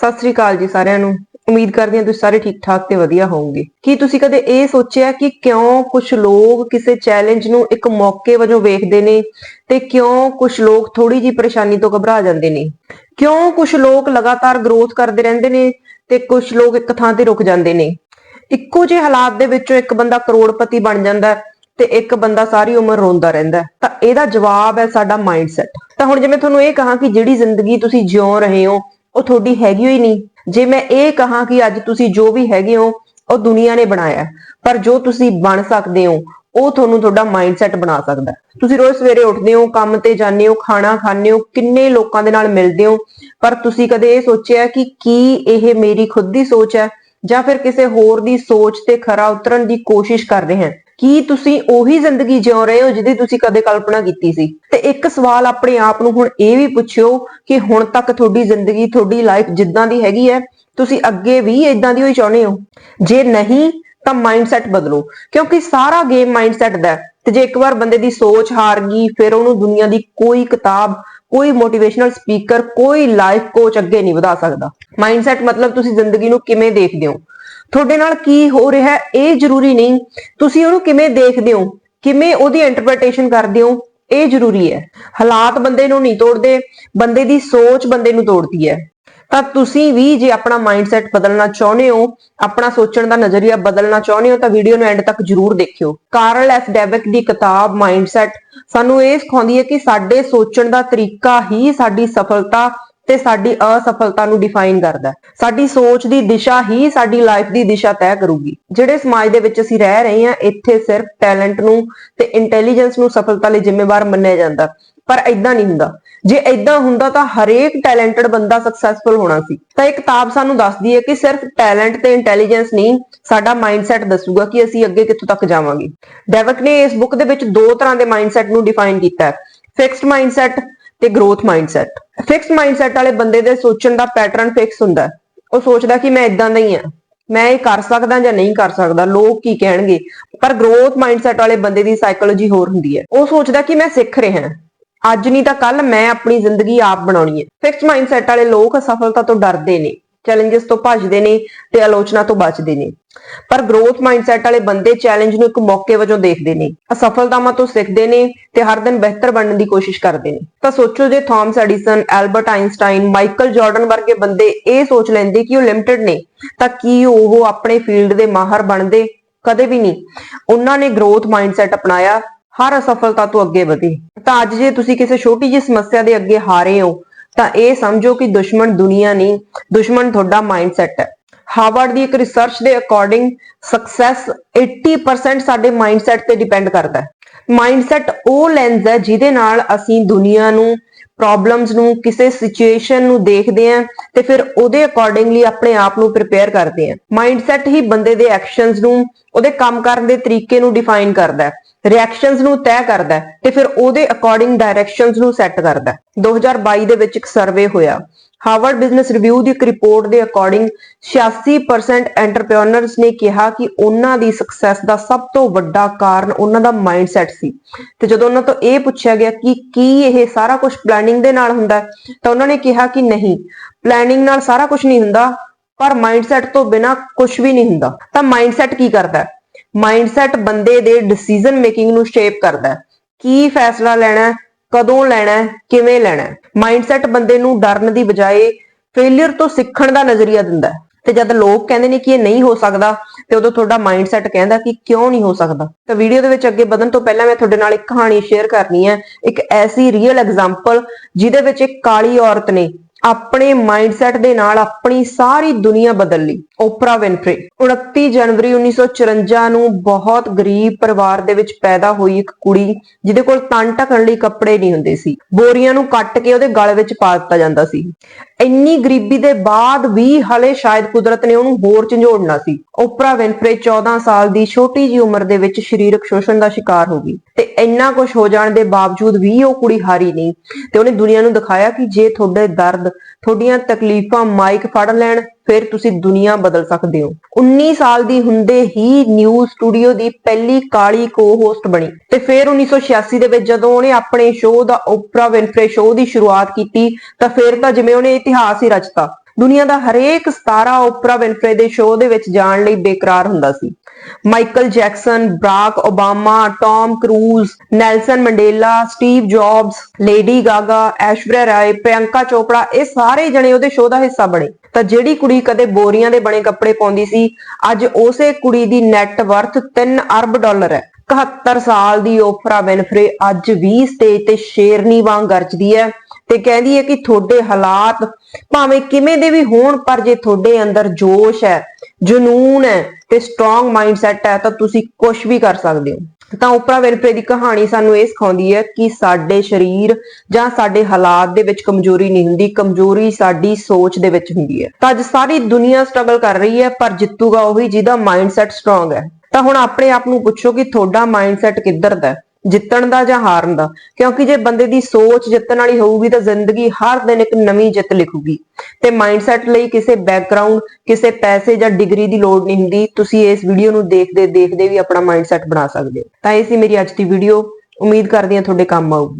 ਸਤਿ ਸ੍ਰੀ ਅਕਾਲ ਜੀ ਸਾਰਿਆਂ ਨੂੰ। ਉਮੀਦ ਕਰਦੀ ਹਾਂ ਤੁਸੀਂ ਸਾਰੇ ਠੀਕ ਠਾਕ ਤੇ ਵਧੀਆ ਹੋਵੋਗੇ। ਕੀ ਤੁਸੀਂ ਕਦੇ ਇਹ ਸੋਚਿਆ ਕਿ ਕਿਉਂ ਕੁਝ ਲੋਕ ਕਿਸੇ ਚੈਲੰਜ ਨੂੰ ਇੱਕ ਮੌਕੇ ਵਜੋਂ ਵੇਖਦੇ ਨੇ ਤੇ ਕਿਉਂ ਕੁਝ ਲੋਕ ਥੋੜੀ ਜੀ ਪਰੇਸ਼ਾਨੀ ਤੋਂ ਘਬਰਾ ਜਾਂਦੇ ਨੇ? ਕਿਉਂ ਕੁਝ ਲੋਕ ਲਗਾਤਾਰ ਗਰੋਥ ਕਰਦੇ ਰਹਿੰਦੇ ਨੇ ਤੇ ਕੁਝ ਲੋਕ ਇੱਕ ਥਾਂ ਤੇ ਰੁਕ ਜਾਂਦੇ ਨੇ? ਇੱਕੋ ਜਿਹੇ ਹਾਲਾਤ ਦੇ ਵਿੱਚੋਂ ਇੱਕ ਬੰਦਾ ਕਰੋੜਪਤੀ ਬਣ ਜਾਂਦਾ ਤੇ ਇੱਕ ਬੰਦਾ ਸਾਰੀ ਉਮਰ ਰੋਂਦਾ ਰਹਿੰਦਾ ਤਾਂ ਇਹਦਾ ਜਵਾਬ ਹੈ ਸਾਡਾ ਮਾਈਂਡਸੈਟ ਤਾਂ ਹੁਣ ਜਿਵੇਂ ਤੁਹਾਨੂੰ ਇਹ ਕਹਾਂ ਕਿ ਜਿਹੜੀ ਜ਼ਿੰਦਗੀ ਤੁਸੀਂ ਜਿਉ ਰਹੇ ਹੋ ਉਹ ਤੁਹਾਡੀ ਹੈਗੀ ਹੀ ਨਹੀਂ। ਜੇ ਮੈਂ ਇਹ ਕਹਾਂ ਕਿ ਅੱਜ ਤੁਸੀਂ ਜੋ ਵੀ ਹੈਗੇ ਹੋ, ਉਹ ਦੁਨੀਆ ਨੇ ਬਣਾਇਆ ਪਰ ਜੋ ਤੁਸੀਂ ਬਣ ਸਕਦੇ ਹੋ, ਉਹ ਤੁਹਾਨੂੰ ਤੁਹਾਡਾ ਮਾਈਂਡਸੈਟ ਬਣਾ ਸਕਦਾ ਤੁਸੀਂ ਰੋਜ਼ ਸਵੇਰੇ ਉੱਠਦੇ ਹੋ, ਕੰਮ ਤੇ ਜਾਂਦੇ ਹੋ, ਖਾਣਾ ਖਾਂਦੇ ਹੋ, ਕਿੰਨੇ ਲੋਕਾਂ ਦੇ ਨਾਲ ਮਿਲਦੇ ਹੋ, ਪਰ ਤੁਸੀਂ ਕਦੇ ਇਹ ਸੋਚਿਆ ਕਿ ਕੀ ਇਹ ਮੇਰੀ ਖੁਦ ਦੀ ਸੋਚ ਹੈ ਜਾਂ ਫਿਰ ਕਿਸੇ ਹੋਰ ਦੀ ਸੋਚ ਤੇ ਖਰਾ ਉਤਰਨ ਦੀ ਕੋਸ਼ਿਸ਼ ਕਰ ਰਹੇ ਹਾਂ? ਕੀ ਤੁਸੀਂ ਉਹੀ ਜ਼ਿੰਦਗੀ ਜਿਉ ਰਹੇ ਹੋ ਜਿਹਦੀ ਤੁਸੀਂ ਕਦੇ ਕਲਪਨਾ ਕੀਤੀ ਸੀ? ਤੇ ਇੱਕ ਸਵਾਲ ਆਪਣੇ ਆਪ ਨੂੰ ਹੁਣ ਇਹ ਵੀ ਪੁੱਛਿਓ ਕਿ ਹੁਣ ਤੱਕ ਤੁਹਾਡੀ ਜ਼ਿੰਦਗੀ, ਤੁਹਾਡੀ ਲਾਈਫ ਜਿੱਦਾਂ ਦੀ ਹੈਗੀ ਹੈ, ਤੁਸੀਂ ਅੱਗੇ ਵੀ ਇਦਾਂ ਦੀ ਹੋਈ ਚਾਹੁੰਦੇ ਹੋ? ਜੇ ਨਹੀਂ, ਤਾਂ ਮਾਈਂਡਸੈਟ ਬਦਲੋ, ਕਿਉਂਕਿ ਸਾਰਾ ਗੇਮ ਮਾਈਂਡਸੈਟ ਦਾ ਹੈ। ਤੇ ਜੇ ਇੱਕ ਵਾਰ ਬੰਦੇ ਦੀ ਸੋਚ ਹਾਰ ਗਈ, ਫਿਰ ਉਹਨੂੰ ਦੁਨੀਆ ਦੀ ਕੋਈ ਕਿਤਾਬ, ਕੋਈ ਮੋਟੀਵੇਸ਼ਨਲ ਸਪੀਕਰ ਕੋਈ ਲਾਈਫ ਕੋਚ ਅੱਗੇ ਨਹੀਂ ਵਧਾ ਸਕਦਾ। ਮਾਈਂਡਸੈਟ ਮਤਲਬ ਤੁਸੀਂ ਜ਼ਿੰਦਗੀ ਨੂੰ ਕਿਵੇਂ ਦੇਖਦੇ ਹੋ? ਤੁਹਾਡੇ ਨਾਲ ਕੀ ਹੋ ਰਿਹਾ ਇਹ ਜ਼ਰੂਰੀ ਨਹੀਂ। ਤੁਸੀਂ ਉਹਨੂੰ ਕਿਵੇਂ ਦੇਖਦੇ ਹੋ? ਕਿਵੇਂ ਉਹਦੀ ਇੰਟਰਪ੍ਰੀਟੇਸ਼ਨ ਕਰਦੇ ਹੋ? ਇਹ ਜ਼ਰੂਰੀ ਹੈ। ਹਾਲਾਤ ਬੰਦੇ ਨੂੰ ਨਹੀਂ ਤੋੜਦੇ, ਬੰਦੇ ਦੀ ਸੋਚ ਬੰਦੇ ਨੂੰ ਤੋੜਦੀ ਹੈ। ਤਾਂ ਤੁਸੀਂ ਵੀ ਜੇ ਆਪਣਾ ਮਾਈਂਡਸੈਟ ਬਦਲਣਾ ਚਾਹੁੰਦੇ ਹੋ, ਆਪਣਾ ਸੋਚਣ ਦਾ ਨਜ਼ਰੀਆ ਬਦਲਣਾ ਚਾਹੁੰਦੇ ਹੋ, ਤਾਂ ਵੀਡੀਓ ਨੂੰ ਐਂਡ ਤੱਕ ਜਰੂਰ ਦੇਖਿਓ। ਕਾਰਲ ਐਸ ਡੈਵਿਕ ਦੀ ਕਿਤਾਬ ਮਾਈਂਡਸੈਟ ਸਾਨੂੰ ਇਹ ਸਿਖਾਉਂਦੀ ਹੈ ਕਿ ਸਾਡੇ ਸੋਚਣ ਦਾ ਤਰੀਕਾ ਹੀ ਸਾਡੀ ਸਫਲਤਾ ਤੇ ਸਾਡੀ ਅਸਫਲਤਾ ਨੂੰ ਡਿਫਾਈਨ ਕਰਦਾ ਸਾਡੀ ਸੋਚ ਦੀ ਦਿਸ਼ਾ ਹੀ ਸਾਡੀ ਲਾਈਫ ਦੀ ਦਿਸ਼ਾ ਤੈਅ ਕਰੂਗੀ। ਜਿਹੜੇ ਸਮਾਜ ਦੇ ਵਿੱਚ ਅਸੀਂ ਰਹਿ ਰਹੇ ਹਾਂ, ਇੱਥੇ ਸਿਰਫ ਟੈਲੈਂਟ ਨੂੰ ਤੇ ਇੰਟੈਲੀਜੈਂਸ ਨੂੰ ਸਫਲਤਾ ਲਈ ਜ਼ਿੰਮੇਵਾਰ ਮੰਨਿਆ ਜਾਂਦਾ। ਪਰ ਐਦਾਂ ਨਹੀਂ ਹੁੰਦਾ। ਜੇ ਐਦਾਂ ਹੁੰਦਾ ਤਾਂ ਹਰੇਕ ਟੈਲੈਂਟਡ ਬੰਦਾ ਸਕਸੈਸਫੁਲ ਹੋਣਾ ਸੀ। ਤਾਂ ਇਹ ਕਿਤਾਬ ਸਾਨੂੰ ਦੱਸਦੀ ਹੈ ਕਿ ਸਿਰਫ ਟੈਲੈਂਟ ਤੇ ਇੰਟੈਲੀਜੈਂਸ ਨਹੀਂ, ਸਾਡਾ ਮਾਈਂਡਸੈਟ ਦੱਸੂਗਾ ਕਿ ਅਸੀਂ ਅੱਗੇ ਕਿੱਥੋਂ ਤੱਕ ਜਾਵਾਂਗੇ। ਡੈਵਿਕ ਨੇ ਇਸ ਬੁੱਕ ਦੇ ਵਿੱਚ ਦੋ ਤਰ੍ਹਾਂ ਦੇ ਮਾਈਂਡਸੈਟ ਨੂੰ ਡਿਫਾਈਨ ਕੀਤਾ ਹੈ। ਫਿਕਸਡ ਮਾਈਂਡਸੈਟ ਤੇ ਗਰੋਥ ਮਾਈਂਡਸੈਟ ਫਿਕਸਡ ਮਾਈਂਡਸੈਟ ਵਾਲੇ ਬੰਦੇ ਦੇ ਸੋਚਣ ਦਾ ਪੈਟਰਨ ਫਿਕਸ ਹੁੰਦਾ ਉਹ ਸੋਚਦਾ ਕਿ ਮੈਂ ਇਦਾਂ ਦਾ ਹੀ ਆ ਮੈਂ ਇਹ ਕਰ ਸਕਦਾ ਜਾਂ ਨਹੀਂ ਕਰ ਸਕਦਾ, ਲੋਕ ਕੀ ਕਹਿਣਗੇ? ਪਰ ਗਰੋਥ ਮਾਈਂਡਸੈਟ ਵਾਲੇ ਬੰਦੇ ਦੀ ਸਾਈਕੋਲੋਜੀ ਹੋਰ ਹੁੰਦੀ ਹੈ। ਉਹ ਸੋਚਦਾ ਕਿ ਮੈਂ ਸਿੱਖ ਰਿਹਾ ਅੱਜ ਨਹੀਂ ਤਾਂ ਕੱਲ ਮੈਂ ਆਪਣੀ ਜ਼ਿੰਦਗੀ ਆਪ ਬਣਾਉਣੀ ਹੈ। ਫਿਕਸ ਮਾਈਂਡਸੈਟ ਵਾਲੇ ਲੋਕ ਅਸਫਲਤਾ ਤੋਂ ਡਰਦੇ ਨੇ। ਚੈਲੰਜਸ ਤੋਂ ਭੱਜਦੇ ਨੇ ਤੇ ਆਲੋਚਨਾ ਤੋਂ ਬਚਦੇ ਨੇ। ਪਰ ਗਰੋਥ ਮਾਈਂਡਸੈਟ ਵਾਲੇ ਬੰਦੇ ਚੈਲੰਜ ਨੂੰ ਇੱਕ ਮੌਕੇ ਵਜੋਂ ਦੇਖਦੇ ਨੇ। ਅਸਫਲਤਾਵਾਂ ਤੋਂ ਸਿੱਖਦੇ ਨੇ ਤੇ ਹਰ ਦਿਨ ਬਿਹਤਰ ਬਣਨ ਦੀ ਕੋਸ਼ਿਸ਼ ਕਰਦੇ ਨੇ। ਤਾਂ ਸੋਚੋ ਜੇ Thomas Edison Albert Einstein Michael Jordan ਵਰਗੇ ਬੰਦੇ ਇਹ ਸੋਚ ਲੈਂਦੇ ਕਿ ਉਹ ਲਿਮਟਿਡ ਨੇ, ਤਾਂ ਕੀ ਉਹ ਆਪਣੇ ਫੀਲਡ ਦੇ ਮਾਹਰ ਬਣਦੇ? ਕਦੇ ਵੀ ਨਹੀਂ। ਉਹਨਾਂ ਨੇ ਗਰੋਥ ਮਾਈਂਡਸੈਟ ਅਪਣਾਇਆ, ਹਰ ਅਸਫਲਤਾ ਤੋਂ ਅੱਗੇ ਵਧੇ। ਤਾਂ ਅੱਜ ਜੇ ਤੁਸੀਂ ਕਿਸੇ ਛੋਟੀ ਜਿਹੀ ਸਮੱਸਿਆ ਦੇ ਅੱਗੇ ਹਾਰੇ ਹੋ ਤਾਂ ਇਹ ਸਮਝੋ ਕਿ ਦੁਸ਼ਮਣ ਦੁਨੀਆ ਨਹੀਂ, ਦੁਸ਼ਮਣ ਤੁਹਾਡਾ ਮਾਈਂਡਸੈਟ ਹੈ। ਹਾਰਵਰਡ ਦੀ ਇੱਕ ਰਿਸਰਚ ਦੇ ਅਕੋਰਡਿੰਗ ਸਕਸੈਸ 80% ਸਾਡੇ ਮਾਈਂਡਸੈਟ ਤੇ ਡਿਪੈਂਡ ਕਰਦਾ ਹੈ। ਮਾਈਂਡਸੈਟ ਉਹ ਲੈਂਸ ਹੈ ਜਿਹਦੇ ਨਾਲ ਅਸੀਂ ਦੁਨੀਆ ਨੂੰ ਪ੍ਰੋਬਲਮਸ ਨੂੰ ਕਿਸੇ ਸਿਚੁਏਸ਼ਨ ਨੂੰ ਦੇਖਦੇ ਆਂ ਤੇ ਫਿਰ ਉਹਦੇ ਅਕੋਰਡਿੰਗਲੀ ਆਪਣੇ ਆਪ ਨੂੰ ਪ੍ਰਿਪੇਅਰ ਕਰਦੇ ਆਂ ਮਾਈਂਡਸੈਟ ਹੀ ਬੰਦੇ ਦੇ ਐਕਸ਼ਨਸ ਨੂੰ, ਉਹਦੇ ਕੰਮ ਕਰਨ ਦੇ ਤਰੀਕੇ ਨੂੰ ਡਿਫਾਈਨ ਕਰਦਾ ਹੈ। ਰਿਐਕਸ਼ਨਸ ਨੂੰ ਤੈਅ ਕਰਦਾ ਹੈ ਤੇ ਫਿਰ ਉਹਦੇ ਅਕੋਰਡਿੰਗ ਡਾਇਰੈਕਸ਼ਨਸ ਨੂੰ ਸੈੱਟ ਕਰਦਾ ਹੈ। 2022 ਦੇ ਵਿੱਚ ਇੱਕ ਸਰਵੇ ਹੋਇਆ। ਹਾਰਵਰਡ ਬਿਜ਼ਨਸ ਰਿਵਿਊ ਦੀ ਇੱਕ ਰਿਪੋਰਟ ਦੇ ਅਕੋਰਡਿੰਗ 86% ਐਂਟਰਪ੍ਰੀਨਰਸ ਨੇ ਕਿਹਾ ਕਿ ਉਹਨਾਂ ਦੀ ਸਕਸੈਸ ਦਾ ਸਭ ਤੋਂ ਵੱਡਾ ਕਾਰਨ ਉਹਨਾਂ ਦਾ ਮਾਈਂਡਸੈਟ ਸੀ। ਤੇ ਜਦੋਂ ਉਹਨਾਂ ਤੋਂ ਇਹ ਪੁੱਛਿਆ ਗਿਆ ਕਿ ਕੀ ਇਹ ਸਾਰਾ ਕੁਝ ਪਲੈਨਿੰਗ ਦੇ ਨਾਲ ਹੁੰਦਾ ਤਾਂ ਉਹਨਾਂ ਨੇ ਕਿਹਾ ਕਿ ਨਹੀਂ ਪਲੈਨਿੰਗ ਨਾਲ ਸਾਰਾ ਕੁਝ ਨਹੀਂ ਹੁੰਦਾ, ਪਰ ਮਾਈਂਡਸੈਟ ਤੋਂ ਬਿਨਾ ਕੁਝ ਵੀ ਨਹੀਂ ਹੁੰਦਾ। ਤਾਂ ਮਾਈਂਡਸੈਟ ਕੀ ਕਰਦਾ ਹੈ? ਮਾਈਂਡਸੈਟ ਬੰਦੇ ਦੇ ਡਿਸੀਜਨ ਮੇਕਿੰਗ ਨੂੰ ਸ਼ੇਪ ਕਰਦਾ ਹੈ। ਕੀ ਫੈਸਲਾ ਲੈਣਾ ਹੈ? ਕਦੋਂ ਲੈਣਾ ਹੈ, ਕਿਵੇਂ ਲੈਣਾ ਹੈ। ਮਾਈਂਡਸੈਟ ਬੰਦੇ ਨੂੰ ਡਰਨ ਦੀ ਬਜਾਏ ਫੇਲਿਅਰ ਤੋਂ ਸਿੱਖਣ ਦਾ ਨਜ਼ਰੀਆ ਦਿੰਦਾ ਹੈ। ਤੇ ਜਦ ਲੋਕ ਕਹਿੰਦੇ ਨੇ ਕਿ ਇਹ ਨਹੀਂ ਹੋ ਸਕਦਾ, ਤੇ ਉਦੋਂ ਤੁਹਾਡਾ ਮਾਈਂਡਸੈਟ ਕਹਿੰਦਾ ਕਿ ਕਿਉਂ ਨਹੀਂ ਹੋ ਸਕਦਾ। ਤਾਂ ਵੀਡੀਓ ਦੇ ਵਿੱਚ ਅੱਗੇ ਵਧਣ ਤੋਂ ਪਹਿਲਾਂ ਮੈਂ ਤੁਹਾਡੇ ਨਾਲ ਇੱਕ ਕਹਾਣੀ ਸ਼ੇਅਰ ਕਰਨੀ ਹੈ। ਇੱਕ ਐਸੀ ਰੀਅਲ ਐਗਜ਼ਾਮਪਲ ਜਿਹਦੇ ਵਿੱਚ ਇੱਕ ਕਾਲੀ ਔਰਤ ਨੇ ਆਪਣੇ ਮਾਈਂਡਸੈਟ ਦੇ ਨਾਲ ਆਪਣੀ ਸਾਰੀ ਦੁਨੀਆ ਬਦਲ ਲਈ। ਓਪਰਾ ਵਿਨਫਰੇ 29 ਜਨਵਰੀ 1954 ਨੂੰ ਬਹੁਤ ਗਰੀਬ ਪਰਿਵਾਰ ਦੇ ਵਿੱਚ ਪੈਦਾ ਹੋਈ ਇੱਕ ਕੁੜੀ, ਜਿਹਦੇ ਕੋਲ ਤਨ ਢਕਣ ਲਈ ਕੱਪੜੇ ਨਹੀਂ ਹੁੰਦੇ ਸੀ। ਬੋਰੀਆਂ ਨੂੰ ਕੱਟ ਕੇ ਉਹਦੇ ਗਲ ਵਿੱਚ ਪਾ ਦਿੱਤਾ ਜਾਂਦਾ ਸੀ। ਇੰਨੀ ਗਰੀਬੀ ਦੇ ਬਾਅਦ ਵੀ ਹਲੇ ਸ਼ਾਇਦ ਕੁਦਰਤ ਨੇ ਉਹਨੂੰ ਹੋਰ ਝੰਜੋੜਨਾ ਸੀ। ਓਪਰਾ ਵਿਨਫਰੇ 14 ਸਾਲ ਦੀ ਛੋਟੀ ਜੀ ਉਮਰ ਦੇ ਵਿੱਚ ਸਰੀਰਕ ਸ਼ੋਸ਼ਣ ਦਾ ਸ਼ਿਕਾਰ ਹੋ ਗਈ ਤੇ ਇੰਨਾ ਕੁਝ ਹੋ ਜਾਣ ਦੇ ਬਾਵਜੂਦ ਵੀ ਉਹ ਕੁੜੀ ਹਾਰੀ ਨਹੀਂ ਤੇ ਉਹਨੇ ਦੁਨੀਆ ਨੂੰ ਦਿਖਾਇਆ ਕਿ ਜੇ ਤੁਹਾਡੇ ਦਰਦ, ਤੁਹਾਡੀਆਂ ਤਕਲੀਫਾਂ ਮਾਈਕ ਫੜ ਲੈਣ ਫਿਰ ਤੁਸੀਂ ਦੁਨੀਆ ਬਦਲ ਸਕਦੇ ਹੋ। 19 ਸਾਲ ਦੀ ਹੁੰਦੇ ਹੀ ਨਿਊਜ਼ ਸਟੂਡੀਓ ਦੀ ਪਹਿਲੀ ਕਾਲੀ ਕੋ-ਹੋਸਟ ਬਣੀ ਤੇ ਫਿਰ 1986 ਦੇ ਵਿੱਚ ਜਦੋਂ ਉਹਨੇ ਆਪਣੇ ਸ਼ੋਅ ਦਾ ਓਪਰਾ ਵਿਨਫਰੇ ਸ਼ੋਅ ਦੀ ਸ਼ੁਰੂਆਤ ਕੀਤੀ ਤਾਂ ਫਿਰ ਤਾਂ ਜਿਵੇਂ ਉਹਨੇ ਇਤਿਹਾਸ ਹੀ ਰਚਤਾ। ਦੁਨੀਆ ਦਾ ਹਰੇਕ ਸਤਾਰਾ ਓਪਰਾ ਵਿਨਫਰੇ ਦੇ ਸ਼ੋਅ ਦੇ ਵਿੱਚ ਜਾਣ ਲਈ ਬੇਕਰਾਰ ਹੁੰਦਾ ਸੀ। Michael Jackson, Barack Obama, Tom Cruise, Nelson Mandela, Steve Jobs Lady Gaga, Aishwarya Rai, Priyanka Chopra ਇਹ ਸਾਰੇ ਜਣੇ ਉਹਦੇ ਸ਼ੋਅ ਦਾ ਹਿੱਸਾ ਬਣੇ। ਤਾਂ ਜਿਹੜੀ ਕੁੜੀ ਕਦੇ ਬੋਰੀਆਂ ਦੇ ਬਣੇ ਕੱਪੜੇ ਪਾਉਂਦੀ ਸੀ, ਅੱਜ ਉਸੇ ਕੁੜੀ ਦੀ ਨੈਟ ਵਰਥ 3 ਅਰਬ ਡਾਲਰ ਹੈ। 71 ਸਾਲ ਦੀ ਓਪਰਾ ਵਿਨਫਰੇ ਅੱਜ ਵੀ ਸਟੇਜ ਤੇ ਸ਼ੇਰਨੀ ਵਾਂਗ ਗਰਜਦੀ ਹੈ। ਤੇ ਕਹਿੰਦੀ ਹੈ ਕਿ ਤੁਹਾਡੇ ਹਾਲਾਤ ਭਾਵੇਂ ਕਿਵੇਂ ਦੇ ਵੀ ਹੋਣ, ਪਰ ਜੇ ਤੁਹਾਡੇ ਅੰਦਰ ਜੋਸ਼ ਹੈ, ਜਨੂਨ ਹੈ ਤੇ ਸਟਰੋਂਗ ਮਾਈਂਡਸੈਟ ਹੈ, ਤਾਂ ਤੁਸੀਂ ਕੁਝ ਵੀ ਕਰ ਸਕਦੇ ਹੋ। ਤਾਂ ਓਪਰਾ ਵਿਨਫਰੇ ਦੀ ਕਹਾਣੀ ਸਾਨੂੰ ਇਹ ਸਿਖਾਉਂਦੀ ਹੈ ਕਿ ਸਾਡੇ ਸਰੀਰ ਜਾਂ ਸਾਡੇ ਹਾਲਾਤ ਦੇ ਵਿੱਚ ਕਮਜ਼ੋਰੀ ਨਹੀਂ ਹੁੰਦੀ, ਕਮਜ਼ੋਰੀ ਸਾਡੀ ਸੋਚ ਦੇ ਵਿੱਚ ਹੁੰਦੀ ਹੈ। ਤਾਂ ਅੱਜ ਸਾਰੀ ਦੁਨੀਆ ਸਟਰਗਲ ਕਰ ਰਹੀ ਹੈ, ਪਰ ਜਿੱਤੂਗਾ ਉਹੀ ਜਿਹਦਾ ਮਾਈਂਡਸੈਟ ਸਟਰੋਂਗ ਹੈ। ਤਾਂ ਹੁਣ ਆਪਣੇ ਆਪ ਨੂੰ ਪੁੱਛੋ ਕਿ ਤੁਹਾਡਾ ਮਾਈਂਡਸੈਟ ਕਿੱਧਰ ਦਾ ਹੈ। ਜਿੱਤਣ ਦਾ ਜਾਂ ਹਾਰਨ ਦਾ। ਕਿਉਂਕਿ ਜੇ ਬੰਦੇ ਦੀ ਸੋਚ ਜਿੱਤਣ ਵਾਲੀ ਹੋਊਗੀ ਤਾਂ ਜ਼ਿੰਦਗੀ ਹਰ ਦਿਨ ਇੱਕ ਨਵੀਂ ਜਿੱਤ ਲਿਖੂਗੀ। ਤੇ ਮਾਈਂਡਸੈਟ ਲਈ ਕਿਸੇ ਬੈਕਗ੍ਰਾਉਂਡ ਕਿਸੇ ਪੈਸੇ ਜਾਂ ਡਿਗਰੀ ਦੀ ਲੋੜ ਨਹੀਂ ਹੁੰਦੀ। ਤੁਸੀਂ ਇਸ ਵੀਡੀਓ ਨੂੰ ਦੇਖਦੇ ਦੇਖਦੇ ਵੀ ਆਪਣਾ ਮਾਈਂਡਸੈਟ ਬਣਾ ਸਕਦੇ ਹੋ। ਤਾਂ ਇਹ ਸੀ ਮੇਰੀ ਅੱਜ ਦੀ ਵੀਡੀਓ ਉਮੀਦ ਕਰਦੀ ਹਾਂ ਤੁਹਾਡੇ ਕੰਮ ਆਊਗੀ।